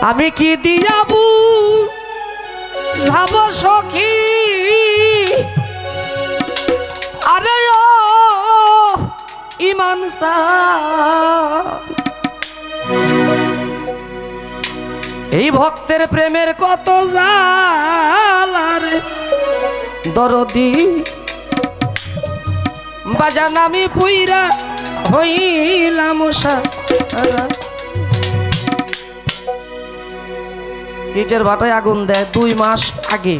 আমি কি দিয়াবু? যাব সখী। আরে ইমান। এই ভক্তের প্রেমের কত জালার দরদি। বাজান আমি পুইরা হইলাম সারা। ইটের ভাটায় আগুন দেয় দুই মাস আগে।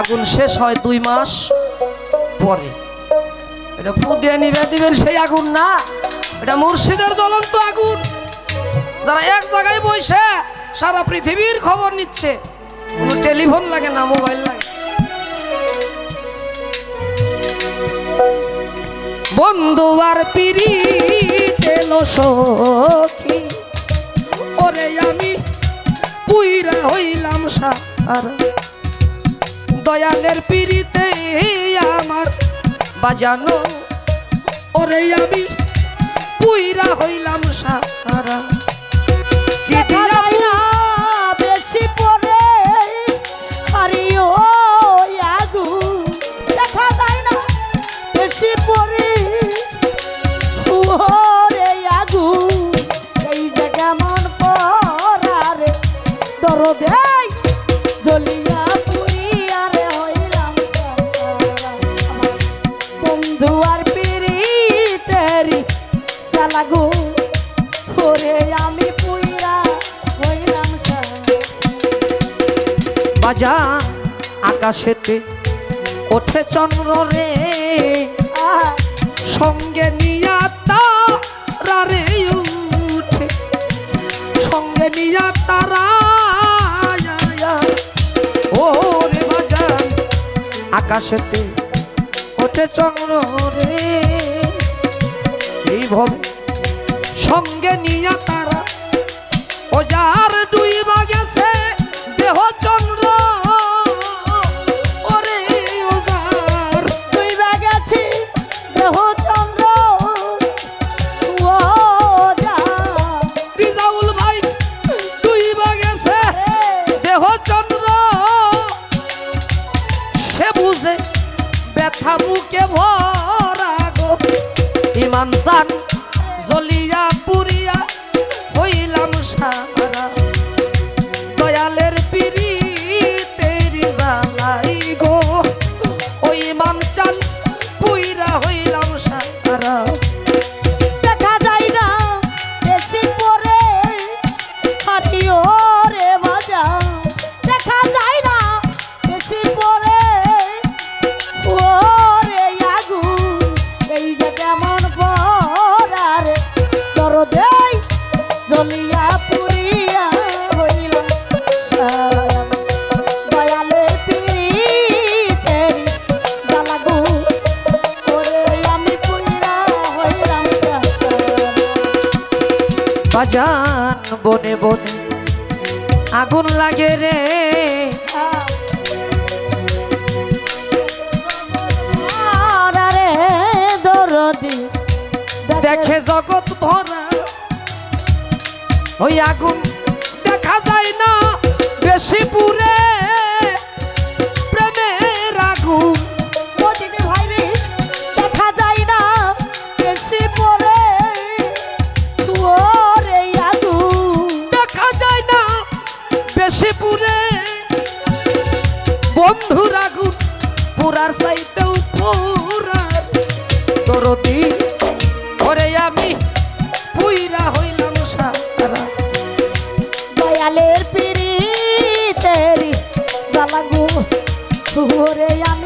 আগুন শেষ হয় দুই মাস পরে। এটা ফু দিয়ে নিবে দিবেন সেই আগুন না, এটা মুর্শিদের জ্বলন্ত আগুন। যারা এক জায়গায় বসে সারা পৃথিবীর খবর নিচ্ছে, কোনো টেলিফোন লাগে না, মোবাইল লাগে। বন্ধু আর পিড়ি তেলো সখী। ওরে পুইরা হইলাম সার। দয়ালের পিড়িতে আমার বাজানো। ওরে আমি পুইরা হইলাম সারা। বাজা আকাশেতে ওঠে চন্দ্র রে। সঙ্গে নিয়া তারা রে উঠে। সঙ্গে নিয়া তারা ও রে বাজান আকাশেতে ওঠে চন্দ্র রে। এই ভবে সঙ্গে নিয়া তারা। ও যার ডুইবা গেছে দেহ ইমান দেখে জগৎ ভরা। ওই আগুন দেখা যায় না, বেশি পুরে। প্রেমের আগুন। মদিনে ভাই রে, দেখা যায় না, বেশি পরে। ওরে আগু দেখা যায় না, বেশি পুরে। বন্ধুর আগুন পুরার চাইতেও পুরার। দরদি ওরে আমি পুইরা হইলাম সারা দয়ালের পিড়ি তেরি জ্বালাগু ওরে আমি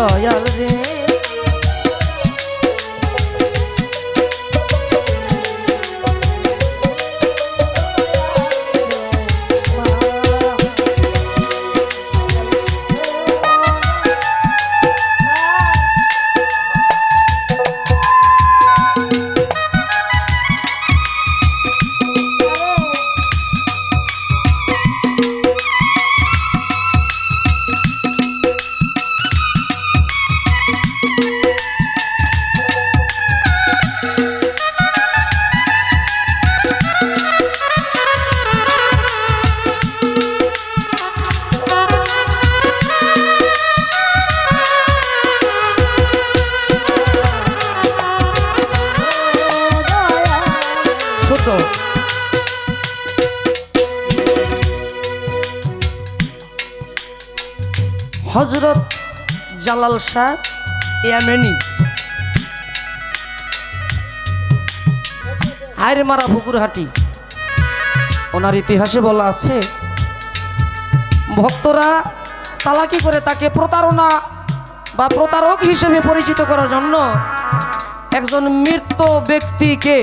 দয়াল রে হজরত জালাল শাহ ইয়ামেনি। হায়রে মারা পুকুরহাটি ওনার ইতিহাসে বলা আছে, ভক্তরা চালাকি করে তাকে প্রতারণা বা প্রতারক হিসেবে পরিচিত করার জন্য একজন মৃত ব্যক্তিকে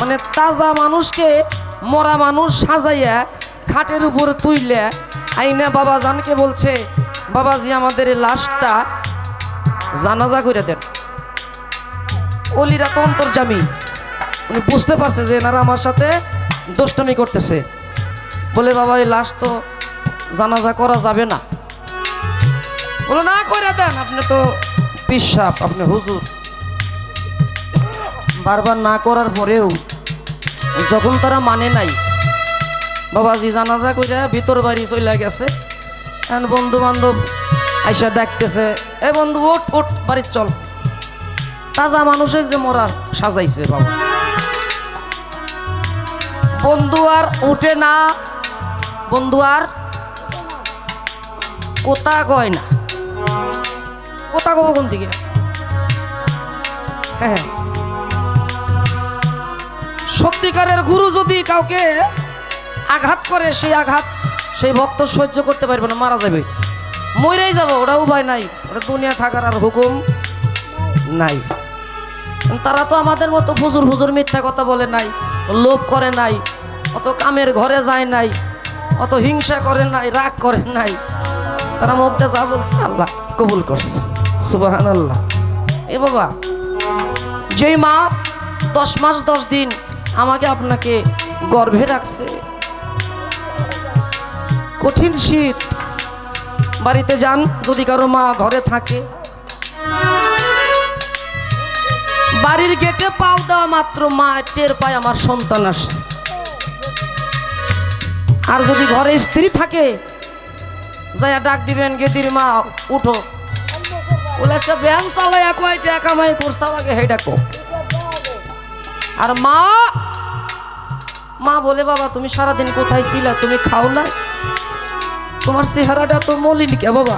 মানে তাজা মানুষকে, মরা মানুষ সাজাইয়া খাটের উপর তুইলে আইনা বাবা জানকে বলছে বাবাজি, আমাদের লাশটা জানাজা করে দেন। অলিরা তো অন্তর্জামী। উনি বুঝতে পারছে যে এনারা আমার সাথে দুষ্টমি করতেছে। বলে, বাবা, এই লাশ তো জানাজা করা যাবে না। বলে, না করে দেন। আপনি তো পিসাব, আপনি হুজুর। বারবার না করার পরেও যখন তারা মানে নাই, বাবাজি জানাজা কইরা ভিতর বাড়ি চলে গেছে। এখন বন্ধু বান্ধব আইসা দেখতেছে, এ বন্ধু ওট ওট বাড়ির চল। তাজা মানুষের যে মরার সাজাইছে বাবা। বন্ধু আর উঠে না, বন্ধু আর কোথা কয় না। কোথা কব কোন থেকে হ্যাঁ হ্যাঁ। সত্যিকারের গুরু যদি কাউকে আঘাত করে, সেই আঘাত সেই ভক্ত সহ্য করতে পারবে না, মারা যাবে। মরেই যাব, ওটা উপায় নাই। ওটা দুনিয়া থাকার আর হুকুম নাই। তারা তো আমাদের মতো ফুজুর ফুজুর মিথ্যা কথা বলে নাই, লোভ করে নাই, অত কামের ঘরে যায় নাই, অত হিংসা করে নাই, রাগ করে নাই। তারা মধ্যে যা বলছে, আল্লাহ কবুল করছে। সুবাহান আল্লাহ এ বাবা, যেই মা দশ মাস দশ দিন আমাকে আপনাকে গর্ভে রাখছে কঠিন শীত। বাড়িতে যান যদি কারও মা ঘরে থাকে। বাড়ির গেটে পাও দেওয়া মাত্র মা, টের পায় আমার সন্তান আসছে। আর যদি ঘরে স্ত্রী থাকে, যাইয়া ডাক দিবেন, গেদির মা, উঠো। বলেছে ব্যান চালাইয়া কয়টা কামাই করছে, আমাকে হেটা কো আর মা মা বলে, বাবা, তুমি সারাদিন কোথায় ছিলা? তুমি খাও না তোমার চেহারাটা তো মলিন কে বাবা?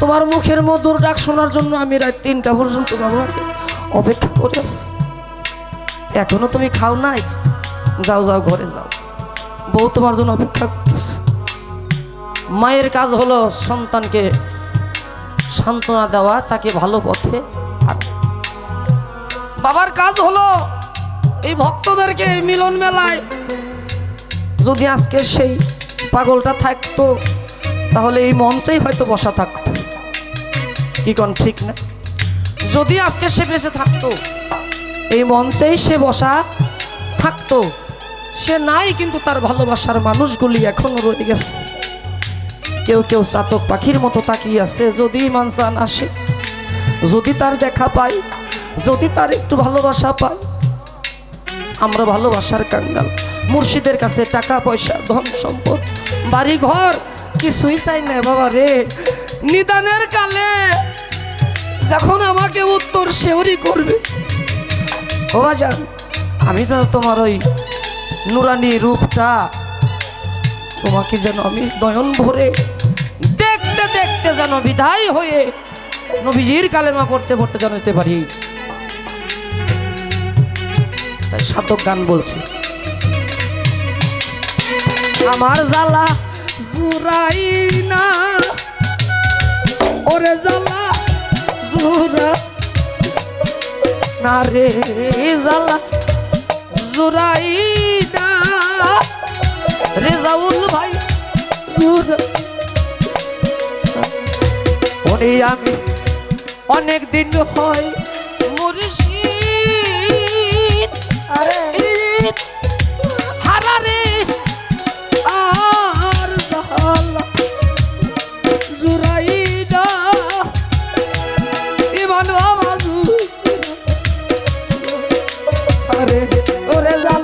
তোমার মুখের মধুর ডাক শোনার জন্য আমি রাত তিনটা পর্যন্ত বাবা অপেক্ষা করে আছি। এখনও তুমি খাও নাই? যাও যাও, ঘরে যাও। বউ তোমার জন্য অপেক্ষা করতেছে। মায়ের কাজ হলো সন্তানকে সান্ত্বনা দেওয়া, তাকে ভালো পথে। বাবার কাজ হলো এই ভক্তদেরকে মিলন মেলায়। যদি আজকে সেই পাগলটা থাকতো, তাহলে এই মঞ্চেই হয়তো বসা থাকতো। কি কোন ঠিক না? যদি আজকে সে বেঁচে থাকতো, এই মঞ্চেই সে বসা থাকতো। সে নাই কিন্তু তার ভালোবাসার মানুষগুলি এখনও রয়ে গেছে। কেউ কেউ চাতক পাখির মতো তাকিয়ে আছে, যদি মানসান আসে, যদি তার দেখা পাই যদি তার একটু ভালোবাসা পাই আমরা ভালোবাসার কাঙ্গাল। মুর্শিদের কাছে টাকা পয়সা, ধন সম্পদ বাড়ি ঘর কিছুই সুইসাই নেয় বাবা রে। নিদানের কালে যখন আমাকে উত্তর শেহরি করবে বাবা যান আমি যেন তোমার ওই নুরানি রূপটা তোমাকে যেন আমি দয়ন ভরে দেখতে দেখতে যেন বিদায় হয়ে নবীজির কালেমা পড়তে পড়তে জানাতে পারি। সাতক গান বলছে। আমার জালা জুরাই না। ওরে জালা জুরা না রে জ্বালা জুরাই না। রেজাউল ভাই জুর উনি আমি অনেক দিন হয় মুর্শিদ। আরে। রে ওরে যা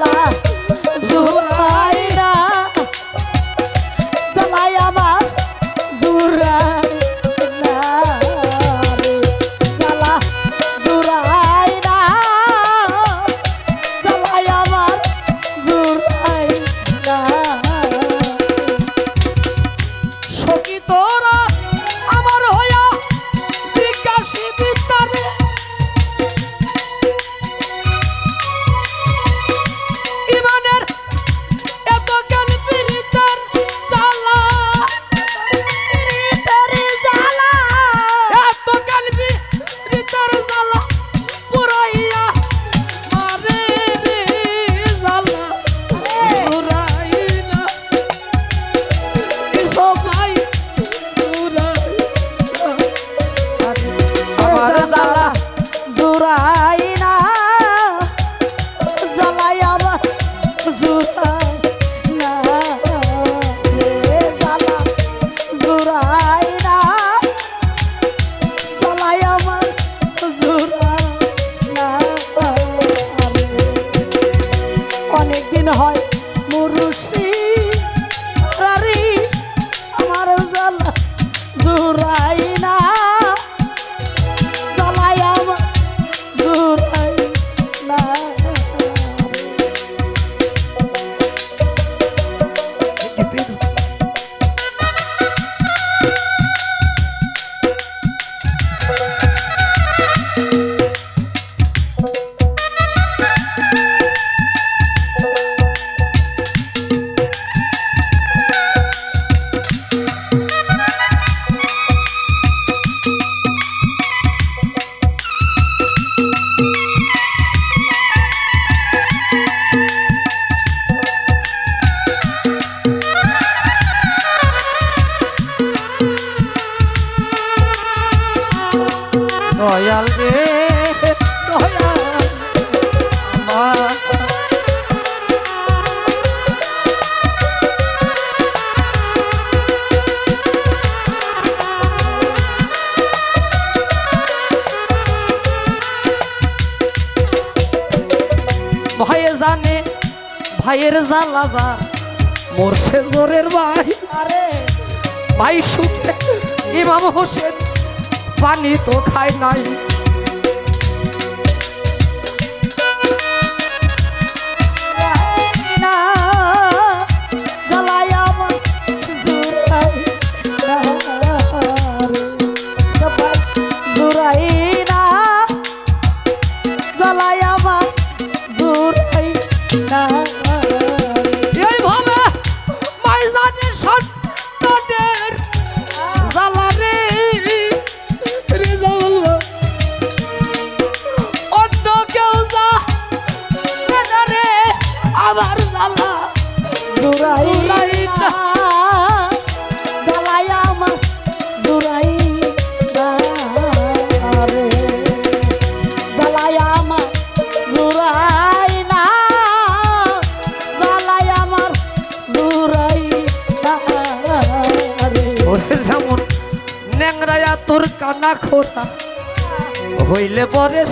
হোসেন পানি তো খায় নাই।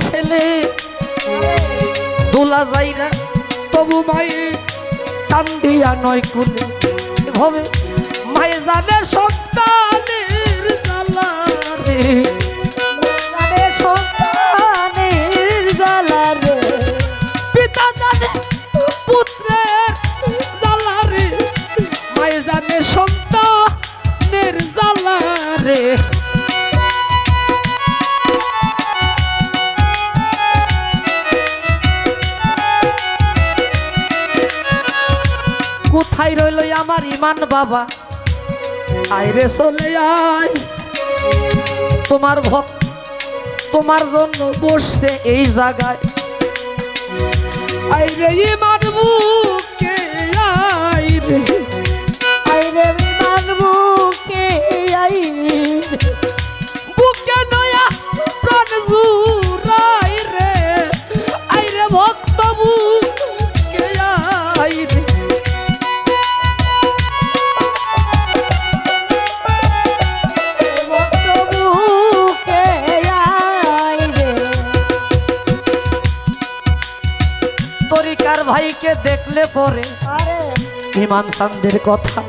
ছেলে। দোলা যাই না তবু মায়ে কান্দিয়া দিয়া নয় কুলে। এভাবে মায়ে জানে সন্তানের জালারে Yeah. জ্বালা রে আমার ইমান বাবা। আইরে চলে আয়। তোমার ভক্ত, তোমার জন্য বসছে এই জায়গায়। আইরে ইমান বুকে আইরে আইরে বিমান বুকে আইরে ইমান সান্দের কথা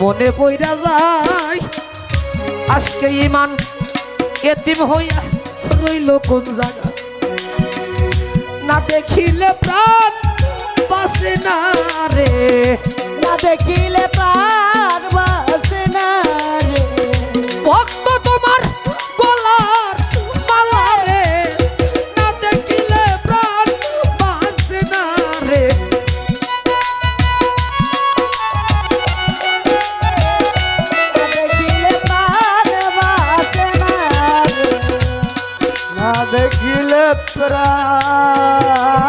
মনে পইরা যায়। আজকে ইমান এতিম হইয়া রইল কোন জায়গা না দেখিলে প্রাণ বাসে না রে। না দেখিলে প্রাণ বাসে না রে। দেখিলে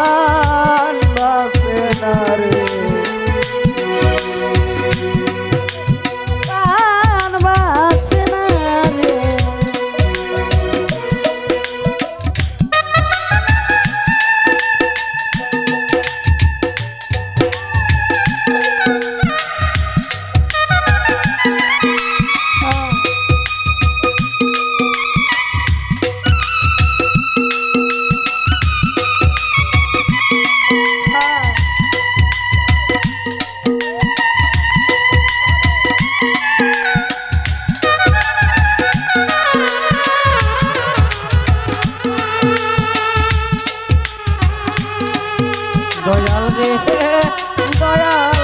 দয়াল রে দয়াল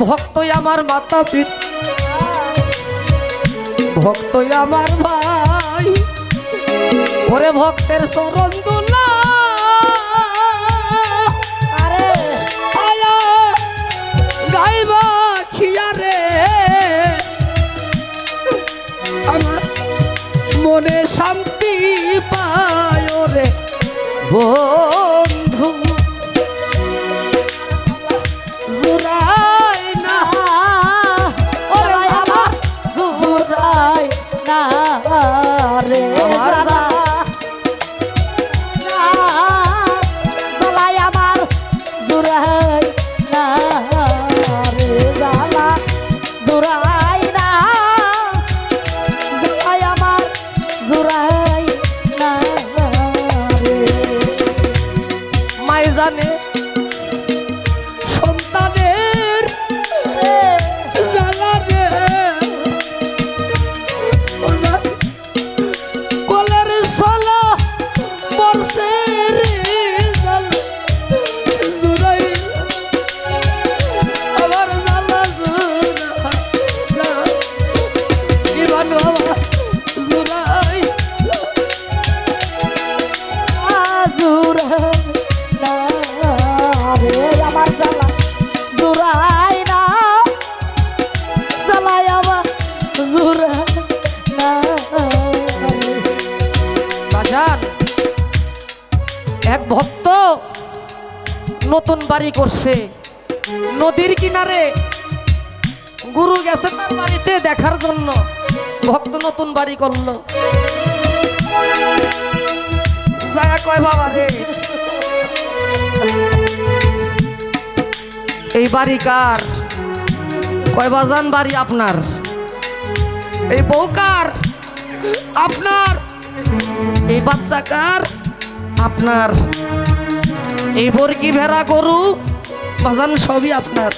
ভক্তই আমার মাতা পিত। ভক্তই আমার ভাই ওরে ভক্তের চরণ দুলা আরে আয়া মনে শান্তি পায় রে। এক ভক্ত নতুন বাড়ি করছে। নদীর কিনারে গুরু গেছে তার বাড়িতে দেখার জন্য। ভক্ত নতুন বাড়ি করল। জায়গা কয় বাবা রে। এই বাড়ি কার? কয় বাজান বাড়ি আপনার? এই বউ কার? আপনার? এই বাচ্চা কার? আপনার? এই বর্গি ভেড়া গরু? বাজান সবই আপনার।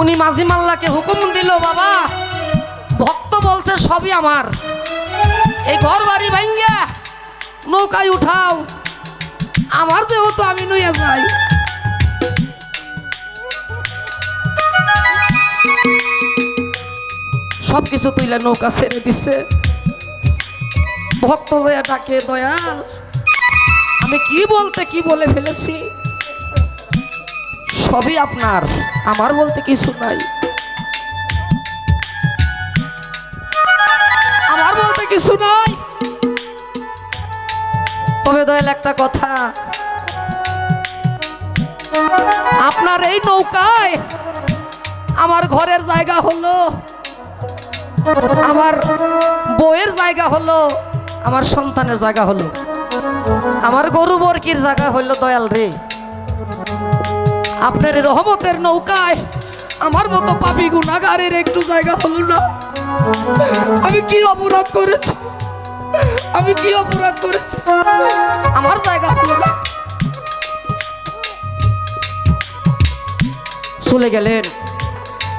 উনি মাঝি মাল্লাকে হুকুম দিল, বাবা, ভক্ত বলছে সবই আমার। এই ঘর বাড়ি ভাঙ্গা নৌকায় উঠাও। আমার যেহেতু আমি নইয়া যাই। সব কিছু তুইলা নৌকা ছেড়ে দিছে। ভক্ত জয়া ডাকে, দয়াল, আমি কি বলতে কি বলে ফেলেছি? সবই আপনার, আমার বলতে কিছু নাই। আমার বলতে কিছু নাই। তবে দয়াল একটা কথা। আপনার এই নৌকায় আমার ঘরের জায়গা হলো, আমার বইয়ের জায়গা হলো, আমার সন্তানের জায়গা হলো। আমার গরু বরকির জায়গা হলো দয়াল রে। আপনার রহমতের নৌকায় আমার মতো পাপি গুণাগারের একটু জায়গা হলো না। আমি কি অপরাধ করেছি? আমি কি অপরাধ করেছি? আমার জায়গা চলে গেলেন।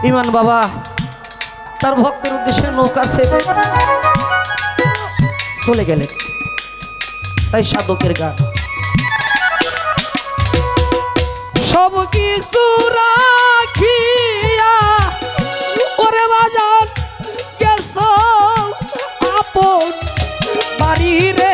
ইমান বাবা, তার ভক্তের উদ্দেশ্যে নৌকা ছেড়ে চলে গেলেন। তাই সাধকের গান। সব কিছু বাড়ি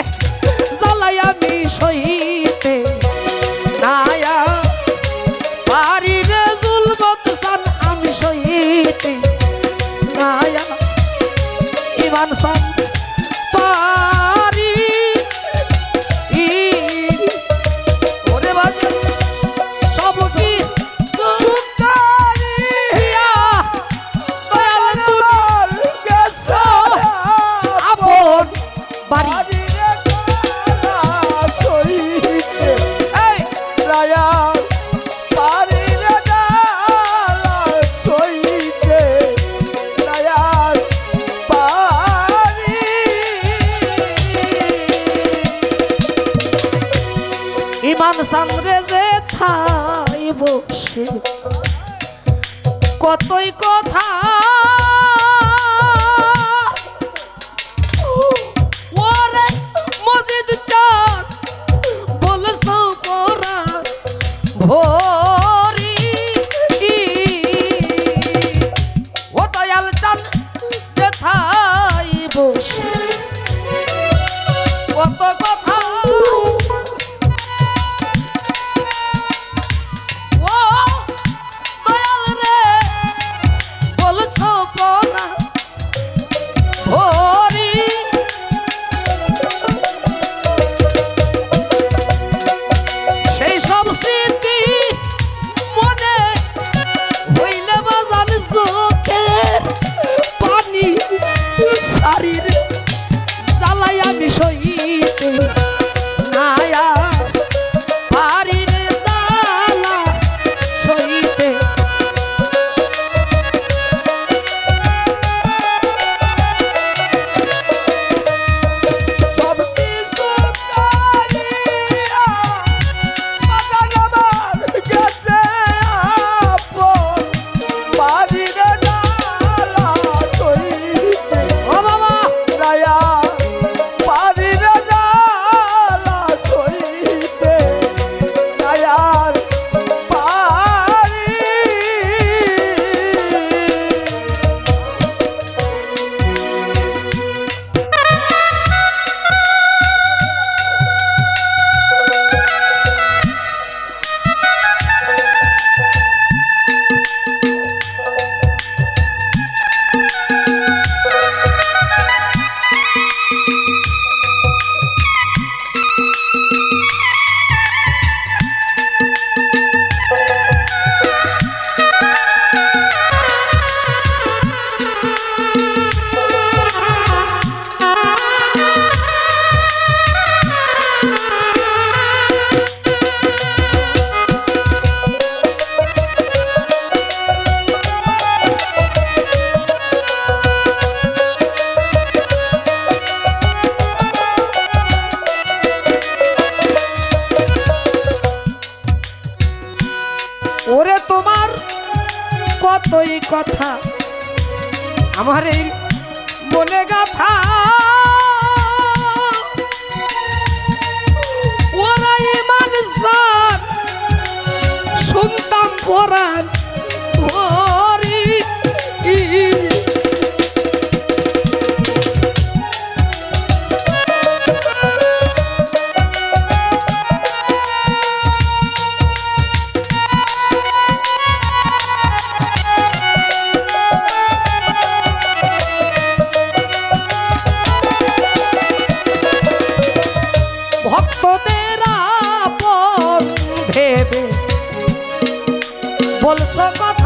বলছো কথা?